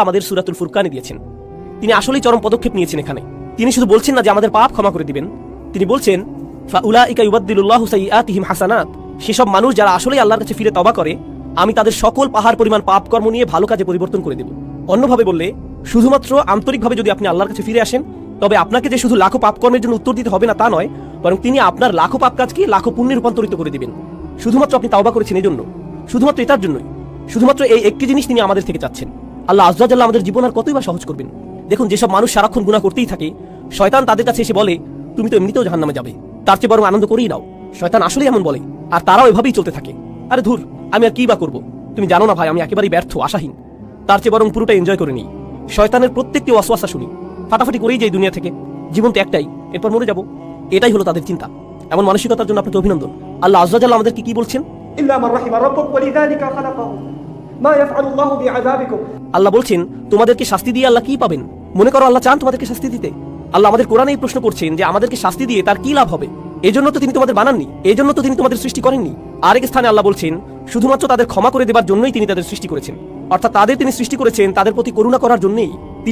আমাদের সুরাতুল ফুরকানে দিয়েছেন। তিনি আসলেই চরম পদক্ষেপ নিয়েছেন এখানে। তিনি শুধু বলছেন না যে আমাদের পাপ ক্ষমা করে দিবেন। তিনি বলছেন ফাউলা ইকা ইউবাদ্দিলুল্লাহ সাইয়াতিহিম হাসানাত, সেসব মানুষ যারা আসলেই আল্লাহর কাছে ফিরে তবা করে, আমি তাদের সকল পাহাড় পরিমাণ পাপ কর্ম নিয়ে ভালো কাজে পরিবর্তন করে দেব। অন্যভাবে বললে, শুধুমাত্র আন্তরিকভাবে যদি আপনি আল্লাহর কাছে ফিরে আসেন, তবে আপনাকে যে শুধু লাখো পাপ কর্মের জন্য উত্তর দিতে হবে না তা নয়, বরং তিনি আপনার লাখো পাপ কাজকে লাখো পুণ্যে রূপান্তরিত করে দিবেন। শুধুমাত্র আপনি তাওবা করেছেন এই জন্য শুধুমাত্র এটার জন্যই। শুধুমাত্র এই একটি জিনিস তিনি আমাদের থেকে চাচ্ছেন। আল্লাহ আজ্লাহ আমাদের জীবন আর কতই বা সহজ করবেন? দেখুন, যেসব মানুষ সারাক্ষণ গুণা করতেই থাকে, শয়তান তাদের কাছে এসে বলে, তুমি তো এমনিতেও জাহান্নামে যাবে। তার চেয়ে বরং আনন্দ করেই নাও। শয়তান আসলেই এমন বলে, আর তারাও এভাবেই চলতে থাকে। আরে ধুর, আমি আর কি বা করব? তুমি জানো না ভাই, আমি একেবারেই ব্যর্থ, আশাহীন। তার চেয়ে বরং পুরোটা এনজয় করে নিই। শয়তানের প্রত্যেকটি অশ্বাসা শুনি। ফাটাফাটি করেই যাই দুনিয়া থেকে, জীবন তো একটাই, এরপর মরে যাব। এটাই হলো তাদের চিন্তা। এমন মানসিকতার জন্য আপনাকে অভিনন্দন। আল্লাহ আজ্লাহ আমাদেরকে কি বলছেন? আল্লাহ বলছেন, তোমাদেরকে শাস্তি দিয়ে আল্লাহ কি পাবেন? মনে করো আল্লাহ চান তোমাদেরকে শাস্তি দিতে। আল্লাহ আমাদের কোরআনে এই প্রশ্ন করছেন যে আমাদেরকে শাস্তি দিয়ে তার কি লাভ হবে? এই জন্য তো তিনি তোমাদের বানাননি এই জন্য তো তিনি তোমাদের সৃষ্টি করেননি। আরেক স্থানে আল্লাহ বলছেন, শুধুমাত্র তাদের ক্ষমা করে দেবার জন্যই তিনি তাদের সৃষ্টি করেছেন। অর্থাৎ তাদের তিনি সৃষ্টি করেছেন তাদের প্রতি করুণা করার জন্যই।